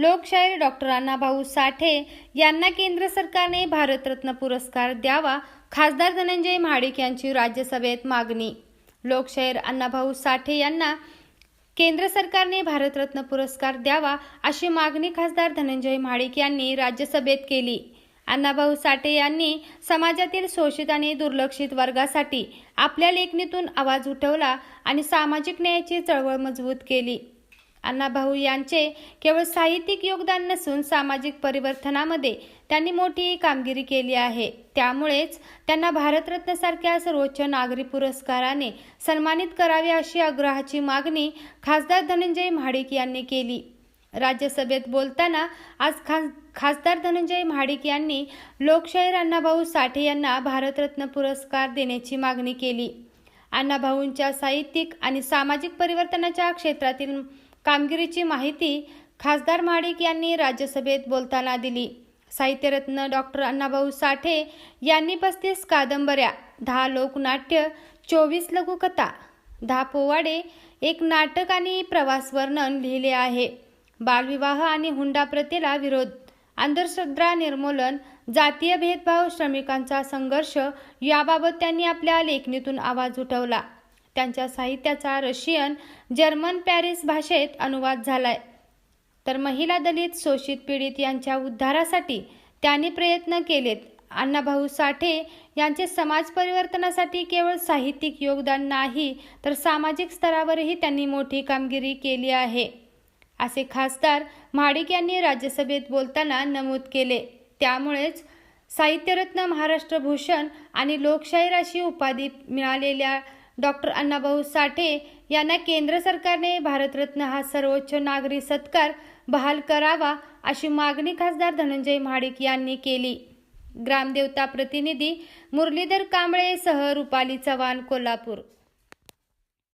लोकशाहीर डॉक्टर अण्णाभाऊ साठे यांना केंद्र सरकारने भारतरत्न पुरस्कार द्यावा खासदार धनंजय महाडिक यांची राज्यसभेत मागणी. लोकशाहीर अण्णाभाऊ साठे यांना केंद्र सरकारने भारतरत्न पुरस्कार द्यावा अशी मागणी खासदार धनंजय महाडिक यांनी राज्यसभेत केली. अण्णाभाऊ साठे यांनी समाजातील शोषित आणि दुर्लक्षित वर्गासाठी आपल्या लेखणीतून आवाज उठवला आणि सामाजिक न्यायाची चळवळ मजबूत केली. अण्णाभाऊ यांचे केवळ साहित्यिक योगदान नसून सामाजिक परिवर्तनामध्ये त्यांनी मोठी कामगिरी केली आहे. त्यामुळेच त्यांना भारतरत्नसारख्या सर्वोच्च नागरी पुरस्काराने सन्मानित करावे अशी आग्रहाची मागणी खासदार धनंजय महाडिक यांनी केली. राज्यसभेत बोलताना आज खास खासदार धनंजय महाडिक यांनी लोकशाहीर अण्णाभाऊ साठे यांना भारतरत्न पुरस्कार देण्याची मागणी केली. अण्णाभाऊंच्या साहित्यिक आणि सामाजिक परिवर्तनाच्या क्षेत्रातील कामगिरीची माहिती खासदार महाडिक यांनी राज्यसभेत बोलताना दिली. साहित्यरत्न डॉक्टर अण्णाभाऊ साठे यांनी पस्तीस कादंबऱ्या दहा लोकनाट्य चोवीस लघुकथा दहा पोवाडे एक नाटक आणि प्रवास वर्णन लिहिले आहे. बालविवाह आणि हुंडा प्रथेला विरोध अंधश्रद्धा निर्मूलन जातीय भेदभाव श्रमिकांचा संघर्ष याबाबत त्यांनी आपल्या लेखणीतून आवाज उठवला. त्यांच्या साहित्याचा रशियन जर्मन पॅरिस भाषेत अनुवाद झालाय. तर महिला दलित शोषित पीडित यांच्या उद्धारासाठी त्यांनी प्रयत्न केलेत. अण्णाभाऊ साठे यांचे समाज परिवर्तनासाठी केवळ साहित्यिक योगदान नाही तर सामाजिक स्तरावरही त्यांनी मोठी कामगिरी केली आहे. असे खासदार महाडिक यांनी राज्यसभेत बोलताना नमूद केले. त्यामुळेच साहित्यरत्न महाराष्ट्र भूषण आणि लोकशाहीर अशी उपाधी मिळालेल्या डॉक्टर अण्णाभाऊ साठे यांना केंद्र सरकारने भारतरत्न हा सर्वोच्च नागरी सत्कार बहाल करावा अशी मागणी खासदार धनंजय महाडिक यांनी केली. ग्रामदेवता प्रतिनिधी मुरलीधर कांबळे सह रुपाली चव्हाण कोल्हापूर.